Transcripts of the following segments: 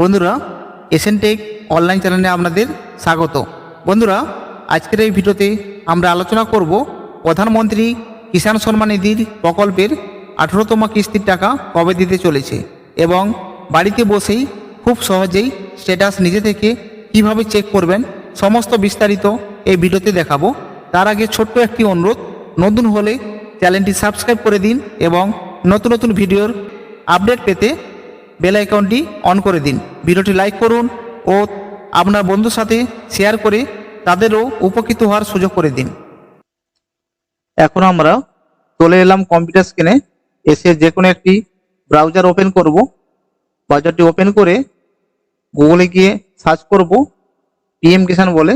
বন্ধুরা, এসএনটেক অনলাইন চ্যানেলে আপনাদের স্বাগত। বন্ধুরা, আজকের এই ভিডিওতে আমরা আলোচনা করব প্রধানমন্ত্রী কিষাণ সম্মান নিধির প্রকল্পের আঠেরোতম কিস্তির টাকা কবে দিতে চলেছে এবং বাড়িতে বসেই খুব সহজেই স্ট্যাটাস নিজে থেকে কীভাবে চেক করবেন, সমস্ত বিস্তারিত এই ভিডিওতে দেখাবো। তার আগে ছোট্ট একটি অনুরোধ, নতুন হলে চ্যানেলটি সাবস্ক্রাইব করে দিন এবং নতুন নতুন ভিডিওর আপডেট পেতে বেল আইকনটি অন করে দিন। ভিডিওটি লাইক করুন ও আপনার বন্ধুর সাথে শেয়ার করে তাদেরও উপকৃত হওয়ার সুযোগ করে দিন। এখন আমরা চলে এলাম কম্পিউটার স্ক্রিনে এসে যে কোনো একটি ব্রাউজার ওপেন করব। ব্রাউজারটি ওপেন করে গুগলে গিয়ে সার্চ করব। পিএম কিষাণ বলে।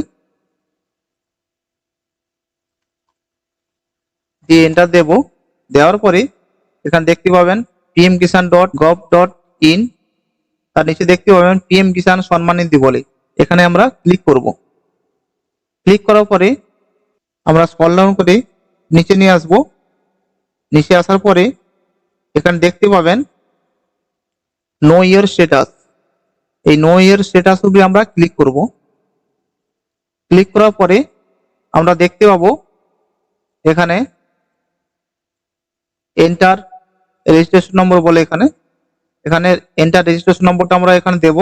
দিয়ে এন্টার দেব। দেওয়ার পরে এখানে দেখতে পাবেন PM Kisan dot gov dot in, তার নিচে দেখতে পাবেন পিএম কিষাণ সম্মান নিধি বলে। এখানে আমরা ক্লিক করব। ক্লিক করার পরে আমরা স্কল ডাউন করে নিচে নিয়ে আসব। নিচে আসার পরে এখানে দেখতে পাবেন নো ইয়ার স্ট্যাটাস এই নো ইয়ার স্ট্যাটাস উপরে আমরা ক্লিক করব। ক্লিক করার পরে আমরা দেখতে পাবো এখানে এন্টার রেজিস্ট্রেশন নম্বর বলে এখানে এখানে এন্টার রেজিস্ট্রেশন নম্বরটা আমরা এখানে দেব।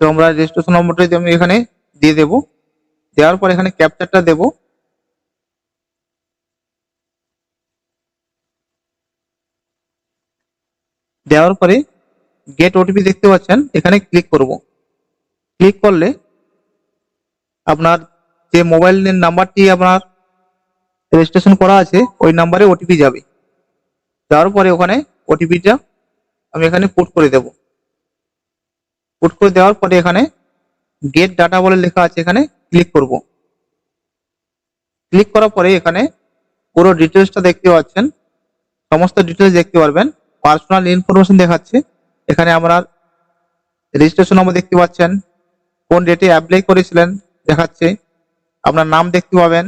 তো আমরা রেজিস্ট্রেশন নম্বরটা আমি এখানে দিয়ে দেব, দেওয়ার পর এখানে ক্যাপচারটা দেব। দেওয়ার পরে গেট ওটিপি দেখতে পাচ্ছেন, এখানে ক্লিক করব। ক্লিক করলে আপনার যে মোবাইল নাম্বারটি আপনার রেজিস্ট্রেশন করা আছে, ওই নাম্বারে ওটিপি যাবে। যাওয়ার পরে ওখানে ওটিপিটা আমি এখানে পুট করে দেব। পুট করে দেওয়ার পরে এখানে গেট ডাটা বলে লেখা আছে, এখানে ক্লিক করব। ক্লিক করার পরে এখানে পুরো ডিটেলসটা দেখতে পাচ্ছেন। সমস্ত ডিটেলস দেখতে পারবেন। পার্সোনাল ইনফরমেশন দেখাচ্ছে। এখানে আপনার রেজিস্ট্রেশন নম্বর দেখতে পাচ্ছেন। কোন ডেটে অ্যাপ্লাই করেছিলেন দেখাচ্ছে। আপনার নাম দেখতে পাবেন।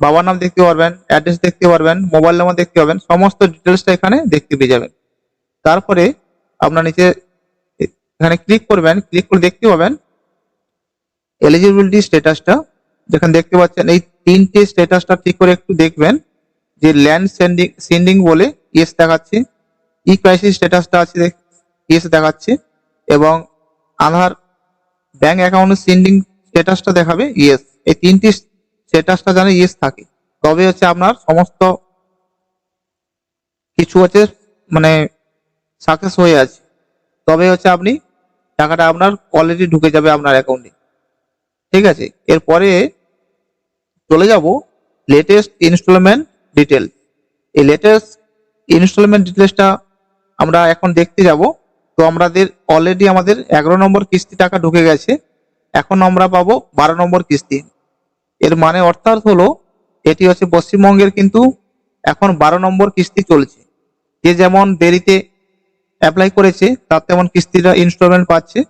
বাবার নাম দেখতে পারবেন অ্যাড্রেস দেখতে পারবেন মোবাইল নাম্বার দেখতে পাবেন সমস্ত ডিটেলসটা এখানে দেখতে পেয়ে যাবেন। তারপরে আপনার নিচে এখানে ক্লিক করবেন ক্লিক করে দেখতে পাবেন এলিজিবিলিটি স্ট্যাটাসটা যেখানে দেখতে পাচ্ছেন, এই তিনটে স্ট্যাটাসটা ঠিক করে একটু দেখবেন, যে ল্যান্ড সেন্ডিং সেন্ডিং বলে ইয়েস দেখাচ্ছে ই ক্রাইসিস স্ট্যাটাসটা আছে ইয়েস দেখাচ্ছে, এবং আধার ব্যাংক অ্যাকাউন্টের সেন্ডিং স্ট্যাটাসটা দেখাবে ইয়েস এই তিনটি স্ট্যাটাসটা যেন ইয়েস থাকে। তবে হচ্ছে আপনার সমস্ত কিছু হচ্ছে মানে সাকসেস হয়ে আছে। তবে হচ্ছে আপনি টাকাটা আপনার অলরেডি ঢুকে যাবে আপনার অ্যাকাউন্টে ঠিক আছে? এরপরে চলে যাব লেটেস্ট ইনস্টলমেন্ট ডিটেলস এই লেটেস্ট ইনস্টলমেন্ট ডিটেলসটা আমরা এখন দেখতে যাব। তো আমাদের অলরেডি আমাদের এগারো নম্বর কিস্তি টাকা ঢুকে গেছে। এখন আমরা পাবো বারো নম্বর কিস্তি। এর মানে অর্থাৎ হলো, এটি হচ্ছে পশ্চিমবঙ্গের কিন্তু এখন বারো নম্বর কিস্তি চলছে। যে যেমন দেরিতে অ্যাপ্লাই করেছে, তার তেমন কিস্তিটা ইনস্টলমেন্ট পাচ্ছে।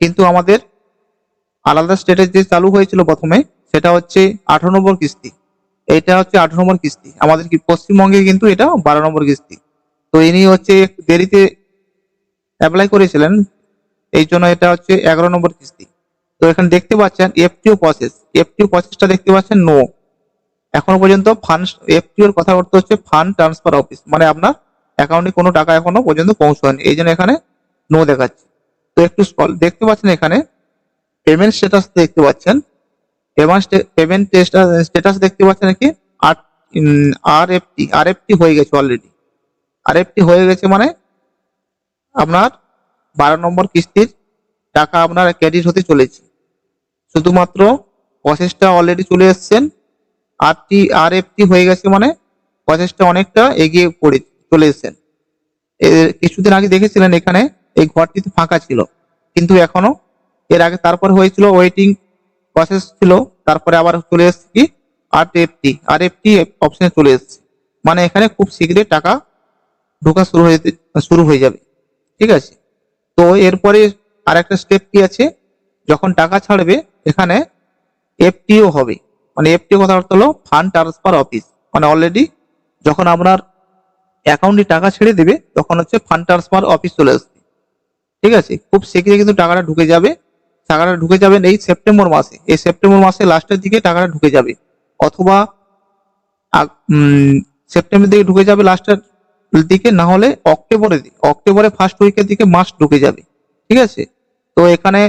কিন্তু আমাদের আলাদা স্টেটে যে চালু হয়েছিল প্রথমে, সেটা হচ্ছে আঠারো নম্বর কিস্তি। এটা হচ্ছে আঠারো নম্বর কিস্তি। আমাদের কি পশ্চিমবঙ্গে কিন্তু এটা বারো নম্বর কিস্তি। তো ইনি হচ্ছে দেরিতে অ্যাপ্লাই করেছিলেন, এই জন্য এটা হচ্ছে এগারো নম্বর কিস্তি। তো এখানে দেখতে পাচ্ছেন এফটিও প্রসেস এফটিও প্রসেসটা দেখতে পাচ্ছেন নো এখনও পর্যন্ত ফান্ড এফটিও এর কথা অর্থ হচ্ছে ফান্ড ট্রান্সফার অফিস মানে আপনার অ্যাকাউন্টে কোনো টাকা এখনও পর্যন্ত পৌঁছায়নি। এই জন্য এখানে নো দেখাচ্ছে। তো একটু দেখতে পাচ্ছেন এখানে পেমেন্ট স্ট্যাটাস দেখতে পাচ্ছেন। পেমেন্ট স্ট্যাটাস দেখতে পাচ্ছেন কি? আর এফটি আর এফটি হয়ে গেছে অলরেডি আর এফটি হয়ে গেছে মানে আপনার বারো নম্বর কিস্তির টাকা আপনার ক্রেডিট হতে চলেছে। শুধুমাত্র প্রসেসটা অলরেডি চলে এসছেন। আর টি আর এফটি হয়ে গেছে মানে প্রসেসটা অনেকটা এগিয়ে পড়ে, চলে এসছেন। কিছুদিন আগে দেখেছিলেন এখানে এই ঘরটিতে ফাঁকা ছিল। কিন্তু এখনও এর আগে তারপর হয়েছিল ওয়েটিং প্রসেস ছিল, তারপরে আবার চলে এসছে কি? আর এফটি আর এফটি অপশনে চলে এসছে। মানে এখানে খুব শীঘ্রই টাকা ঢোকা শুরু হয়ে শুরু হয়ে যাবে। ঠিক আছে? তো এরপরে আর একটা স্টেপ কি আছে? যখন টাকা ছাড়বে এখানে এফটিও হবে। মানে এফটিও কথা অর্থ হলো ফান্ড ট্রান্সফার অফিস মানে অলরেডি যখন আপনার অ্যাকাউন্টে টাকা ছেড়ে দেবে, তখন হচ্ছে ফান্ড ট্রান্সফার অফিস চলে আসবে। ঠিক আছে? খুব শীঘ্রই কিন্তু টাকাটা ঢুকে যাবে। টাকাটা ঢুকে যাবে এই সেপ্টেম্বর মাসে। এই সেপ্টেম্বর মাসে লাস্টের দিকে টাকাটা ঢুকে যাবে। অথবা সেপ্টেম্বর দিকে ঢুকে যাবে লাস্টের দিকে, না হলে অক্টোবরের দিকে। অক্টোবরে ফার্স্ট উইকের দিকে মাস ঢুকে যাবে। ঠিক আছে? তো এখানে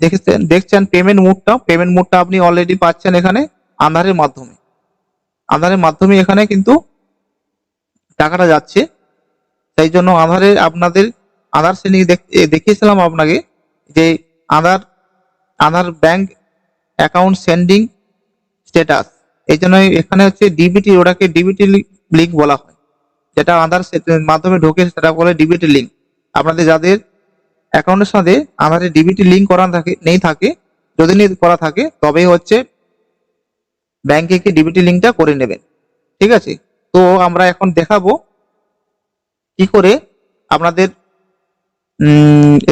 দেখেছেন? দেখছেন পেমেন্ট মোডটা পেমেন্ট মোডটা আপনি অলরেডি পাচ্ছেন এখানে আধারের মাধ্যমে। আধারের মাধ্যমে এখানে কিন্তু টাকাটা যাচ্ছে। তাই জন্য আধারে আপনাদের আধার শ্রেণি দেখ- দেখিয়েছিলাম আপনাকে যে Aadhaar Aadhaar bank account sending status এই জন্য এখানে হচ্ছে ডিবিটি ওটাকে ডিবিটি লিঙ্ক বলা হয়। যেটা আধার মাধ্যমে ঢোকে সেটা বলে ডিবিটি লিঙ্ক আপনাদের যাদের অ্যাকাউন্টের সাথে আমাদের ডিবিটি লিঙ্ক করা থাকে, নেই থাকে, যদি নি- করা থাকে তবে হচ্ছে ব্যাংকে কি ডিবিটি লিঙ্কটা করে নেবেন। ঠিক আছে? তো আমরা এখন দেখাবো কি করে আপনাদের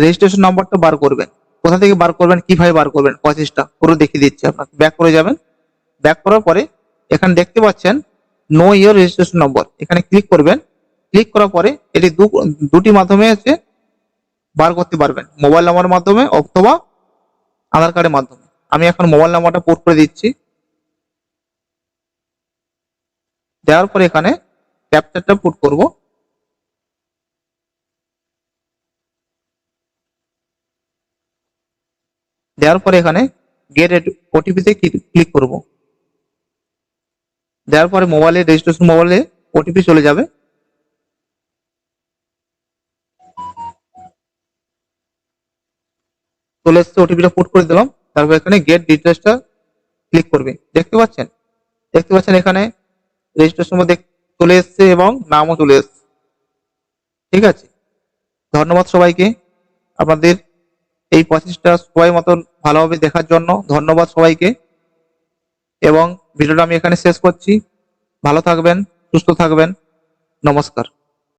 রেজিস্ট্রেশন নাম্বারটা বার করবেন। কোথা থেকে বার করবেন, কীভাবে বার করবেন প্রসেসটা পুরো দেখিয়ে দিচ্ছি আপনাকে। ব্যাক করে যাবেন। ব্যাক করার পরে এখানে দেখতে পাচ্ছেন নো ইয়ার রেজিস্ট্রেশন নম্বর এখানে ক্লিক করবেন। ক্লিক করার পরে এটি দুটি মাধ্যমে আছে। বার করতে পারবেন। মোবাইল নাম্বারের মাধ্যমে অথবা আধার কার্ডের মাধ্যমে। আমি এখন মোবাইল নাম্বারটা পোর্ট করে দিচ্ছি। দেওয়ার পরে এখানে ক্যাপচারটা পুট করব। দেওয়ার পরে এখানে গেট ওটিপিতে ক্লিক করব। দেওয়ার পরে মোবাইলে রেজিস্ট্রেশন মোবাইলে ওটিপি চলে যাবে। চলে এসছে ওটিপিটা পুট করে দিলাম, তারপর এখানে গেট ডিটেলসটা ক্লিক করবে। দেখতে পাচ্ছেন? দেখতে পাচ্ছেন এখানে রেজিস্ট্রেশন মধ্যে চলে এসছে এবং নামও চলে এসছে। ঠিক আছে? ধন্যবাদ সবাইকে। আপনাদের এই প্রসেসটা সবাই মতন ভালোভাবে দেখার জন্য ধন্যবাদ সবাইকে। এবং ভিডিওটা আমি এখানে শেষ করছি। ভালো থাকবেন, সুস্থ থাকবেন। নমস্কার।